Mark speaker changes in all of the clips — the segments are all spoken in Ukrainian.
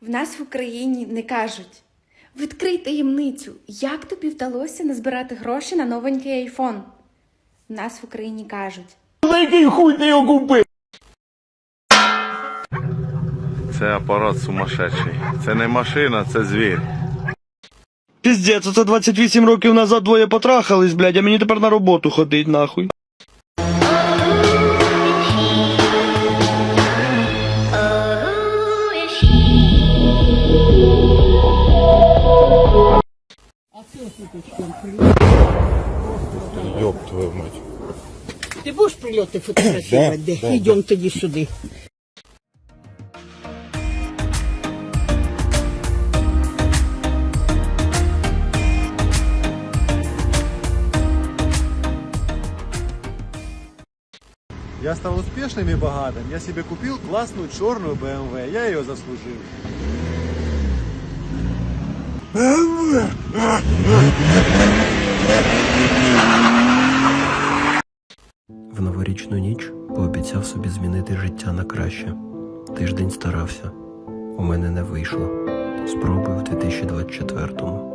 Speaker 1: В нас в Україні не кажуть. Відкрий таємницю, як тобі вдалося назбирати гроші на новенький айфон. В нас в Україні кажуть.
Speaker 2: За який хуй ти його купив?
Speaker 3: Це апарат сумасшедший. Це не машина, це звір.
Speaker 2: Піздець, це 28 років назад двоє потрахались, блядь, а мені тепер на роботу ходить, нахуй.
Speaker 3: Йоп твою мать.
Speaker 4: Ти будеш прильоти фотографувати? Де? Йдемо тоді сюди.
Speaker 5: Я стал успешным и богатым. Я себе купил классную черную BMW. Я ее заслужил.
Speaker 6: В новорічну ніч пообіцяв собі змінити життя на краще. Тиждень старався. У мене не вийшло. Спробую в 2024-му.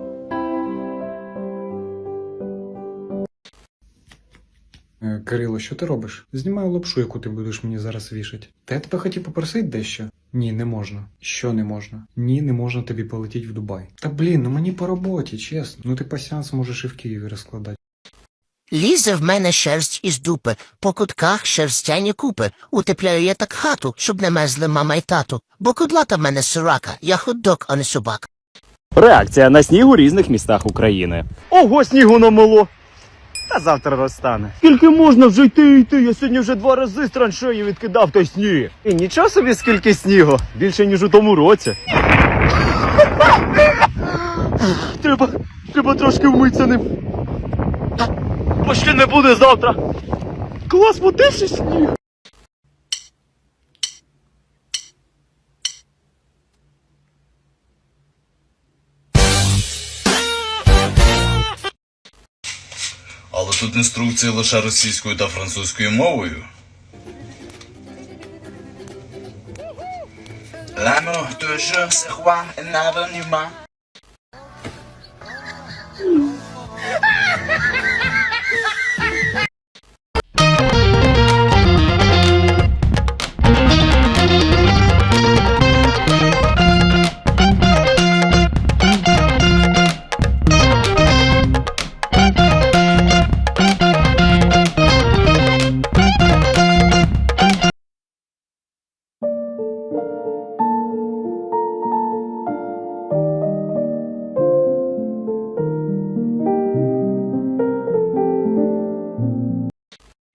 Speaker 7: Е, Кирило, що ти робиш? Знімаю лапшу, яку ти будеш мені зараз вішати. Та я тебе хотів попросити дещо. Ні, не можна. Що не можна? Ні, не можна тобі полетіти в Дубай. Та блін, ну мені по роботі, чесно. Ну ти пасіанс можеш і в Києві розкладати.
Speaker 8: Лізе в мене шерсть із дупи, по кутках шерстяні купи. Утепляю я так хату, щоб не мерзли мама й тату. Бо кудлата в мене сирака, я хот-дог, а не собака.
Speaker 9: Реакція на сніг у різних містах України.
Speaker 2: Ого, снігу намело. Та завтра розтане. Скільки можна вже йти і йти? Я сьогодні вже два рази з траншеї відкидав той сніг. І нічого собі скільки снігу. Більше, ніж у тому році. треба, треба трошки вмитися ним. Ще не буде завтра. Клас, подивши сніг.
Speaker 10: Але тут інструкції лише російською та французькою мовою. L'amour toujours se avenir.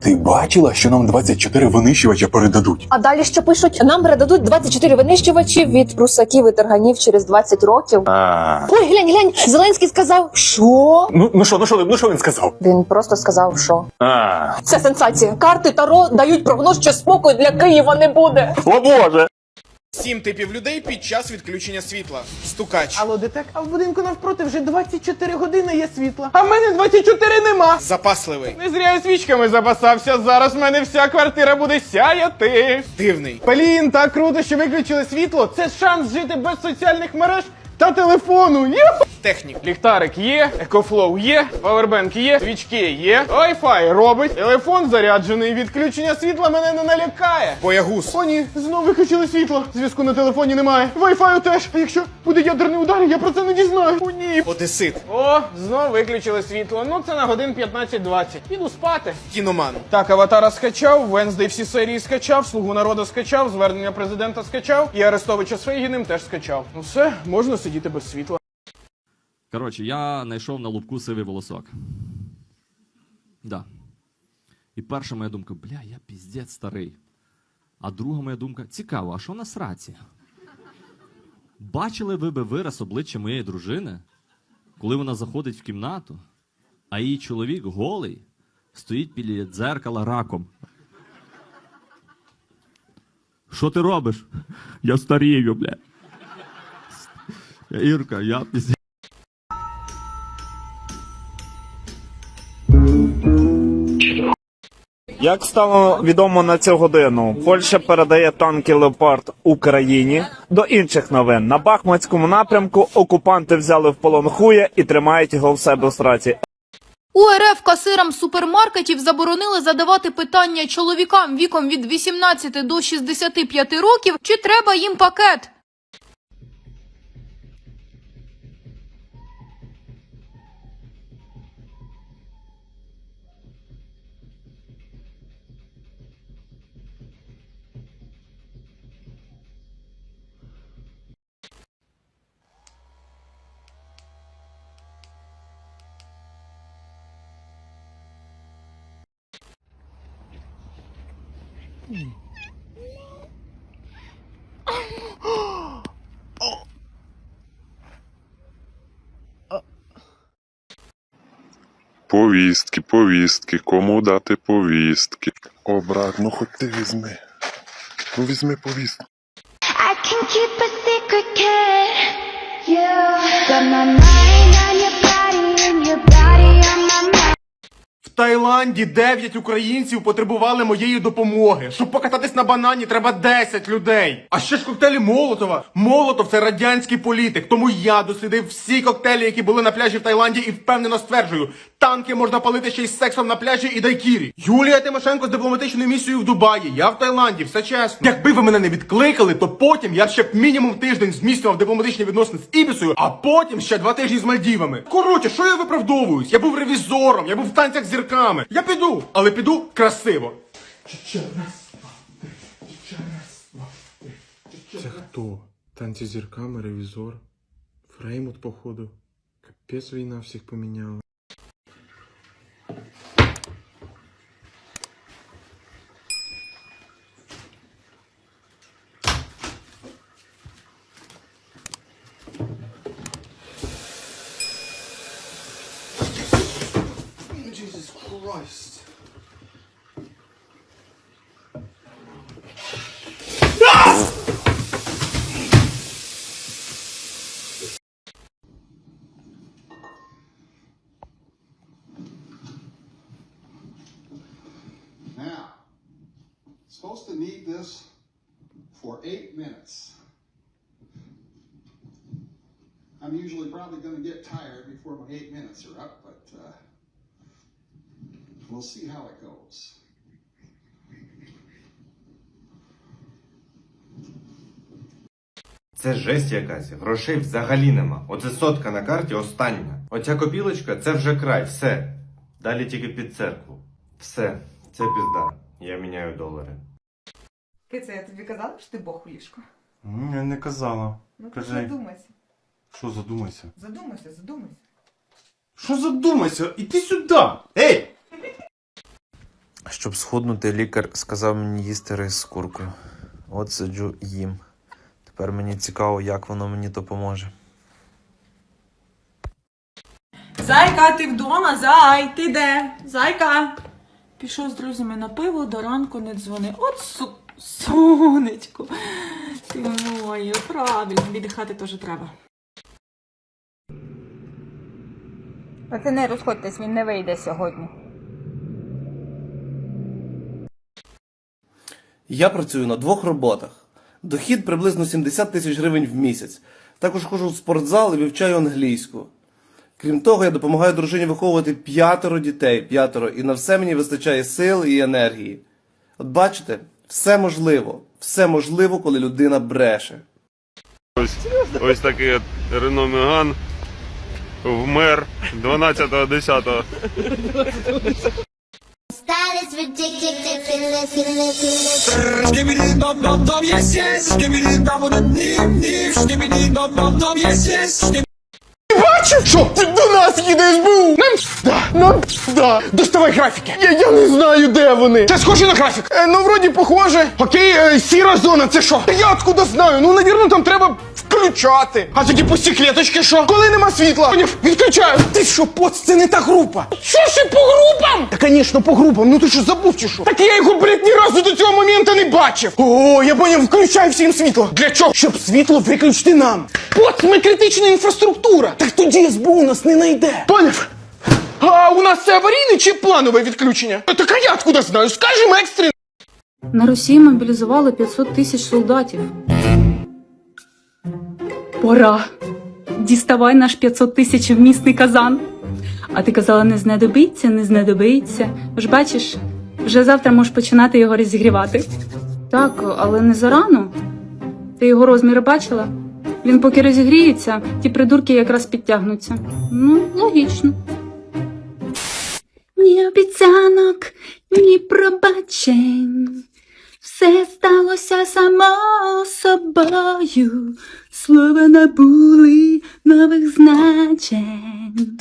Speaker 11: Ти бачила, що нам 24 винищувача передадуть?
Speaker 12: А далі що пишуть? Нам передадуть 24 винищувачі від прусаків і терганів через 20 років.
Speaker 11: А.
Speaker 12: Ой, глянь, глянь, Зеленський сказав, що?
Speaker 11: Ну, ну що, ну що, ну що він сказав?
Speaker 12: Він просто сказав, що
Speaker 11: А.
Speaker 12: це сенсація. Карти Таро дають прогноз, що спокою для Києва не буде.
Speaker 2: О Боже!
Speaker 13: Сім типів людей під час відключення світла. Стукач.
Speaker 4: Алло, детек, а в будинку навпроти вже 24 години є світла. А в мене 24 нема.
Speaker 13: Запасливий. Не зря я свічками запасався. Зараз в мене вся квартира буде сяяти. Дивний. Блін, так круто, що виключили світло. Це шанс жити без соціальних мереж та телефону. Юху! Технік. Ліхтарик є, екофлоу є, павербенк є, свічки є, Wi-Fi робить, телефон заряджений, відключення світла мене не налякає. Боягуз. О, ні, знов виключили світло. Зв'язку на телефоні немає. Wi-Fi теж. А якщо буде ядерний удар, я про це не дізнаю. О, ні. Одесит. О, знов виключили світло. Ну це на годин 15-20. Піду спати. Кіноман. Так, аватара скачав, Венздей всі серії скачав, слугу народу скачав, звернення президента скачав, і Арестовича з Фейгіним теж скачав. Ну все, можна сидіти без світла.
Speaker 9: Коротше, я знайшов на лубку сивий волосок. Да. І перша моя думка, бля, я піздець старий. А друга моя думка, цікаво, а що на сраці? Бачили ви би вираз обличчя моєї дружини, коли вона заходить в кімнату, а її чоловік голий стоїть біля дзеркала раком. Що ти робиш? Я старію, бля. Ірка, я піздець.
Speaker 2: Як стало відомо на цю годину, Польща передає танки Леопард Україні. До інших новин на Бахмутському напрямку окупанти взяли в полон хуя і тримають його в себе в страці.
Speaker 14: У РФ касирам супермаркетів заборонили задавати питання чоловікам віком від 18 до 65 років, чи треба їм пакет.
Speaker 3: Повістки, повістки, кому дати повістки. О, брат, ну хоч ти візьми. Ну візьми повістку.
Speaker 1: I can keep a secret, kid. You got my
Speaker 15: Таїланді 9 українців потребували моєї допомоги. Щоб покататись на банані, треба 10 людей. А ще ж коктейлі Молотова. Молотов це радянський політик. Тому я дослідив всі коктейлі, які були на пляжі в Таїланді, і впевнено стверджую, танки можна палити ще й з сексом на пляжі і дайкірі. Юлія Тимошенко з дипломатичною місією в Дубаї. Я в Таїланді, все чесно. Якби ви мене не відкликали, то потім я б ще б мінімум тиждень зміцнював дипломатичні відносини з Ібісою, а потім ще два тижні з Мальдівами. Коротше, що я виправдовуюсь? Я був ревізором, я був в танцях з зірками. Я піду, але піду красиво.
Speaker 16: Це хто? Танці зірками, ревізор. Фреймут, походу. Капець війна всіх поміняла.
Speaker 11: I'm usually probably going to get tired before my eight minutes are up, but uh, we'll see how it goes.
Speaker 2: Це жесть якась, грошей взагалі нема. Оце сотка на карті остання. Оця копілочка це вже край, все. Далі тільки під церкву. Все, це пізда. Я міняю долари.
Speaker 17: Киця, я тобі казала, що ти Бог у ліжку?
Speaker 11: Я не казала.
Speaker 17: Ну
Speaker 11: Кажи.
Speaker 17: задумайся.
Speaker 11: Що задумайся?
Speaker 17: Задумайся, задумайся.
Speaker 15: Що задумайся? Іди сюди! Ей!
Speaker 6: Щоб схуднути, лікар сказав мені їсти рис з куркою. От сиджу їм. Тепер мені цікаво, як воно мені допоможе.
Speaker 18: Зайка, ти вдома? Зай, ти де? Зайка. Пішов з друзями на пиво, до ранку не дзвони. От су... сонечко. Ти моє, правильно, віддихати теж треба.
Speaker 12: Пацани, розходьтесь, він не вийде сьогодні.
Speaker 2: Я працюю на двох роботах. Дохід приблизно 70 тисяч гривень в місяць. Також ходжу в спортзал і вивчаю англійську. Крім того, я допомагаю дружині виховувати п'ятеро дітей, п'ятеро, і на все мені вистачає сил і енергії. От бачите, все можливо. Все можливо, коли людина бреше.
Speaker 3: Ось, ось такий от Рено Меган вмер 12.10.
Speaker 1: Style is ridiculous, ridiculous,
Speaker 15: Бачив, що до нас їде СБУ! Нам да, нам да. Доставай графіки. Я, я не знаю, де вони. Це схоже на графік. Е, ну, вроді похоже. Окей, е, сіра зона, це що? Та я откуда знаю? Ну, навірно, там треба включати. А тоді пусті клеточки, що? Коли нема світла, поняв, відключаю. Ти що, поц, це не та група. Що ще по групам? Та, звісно, по групам. Ну ти що, забув чи що? Так я його, блядь, ні разу до цього моменту не бачив. О, я поняв, включай всім світло. Для чого? Щоб світло виключити нам. Поц, ми критична інфраструктура. Так тоді СБУ нас не найде. Поняв?
Speaker 13: А у нас це аварійне чи планове відключення? Так а я откуда знаю? Скажемо екстрене.
Speaker 4: На Росії мобілізували 500 тисяч солдатів. Пора. Діставай наш 500 тисяч вмісний казан. А ти казала, не знадобиться, не знадобиться. Ж бачиш, вже завтра можеш починати його розігрівати. Так, але не зарано. Ти його розміри бачила? Він поки розігріється, ті придурки якраз підтягнуться. Ну, логічно. Ні обіцянок, ні пробачень. Все сталося само собою. Слова набули нових значень.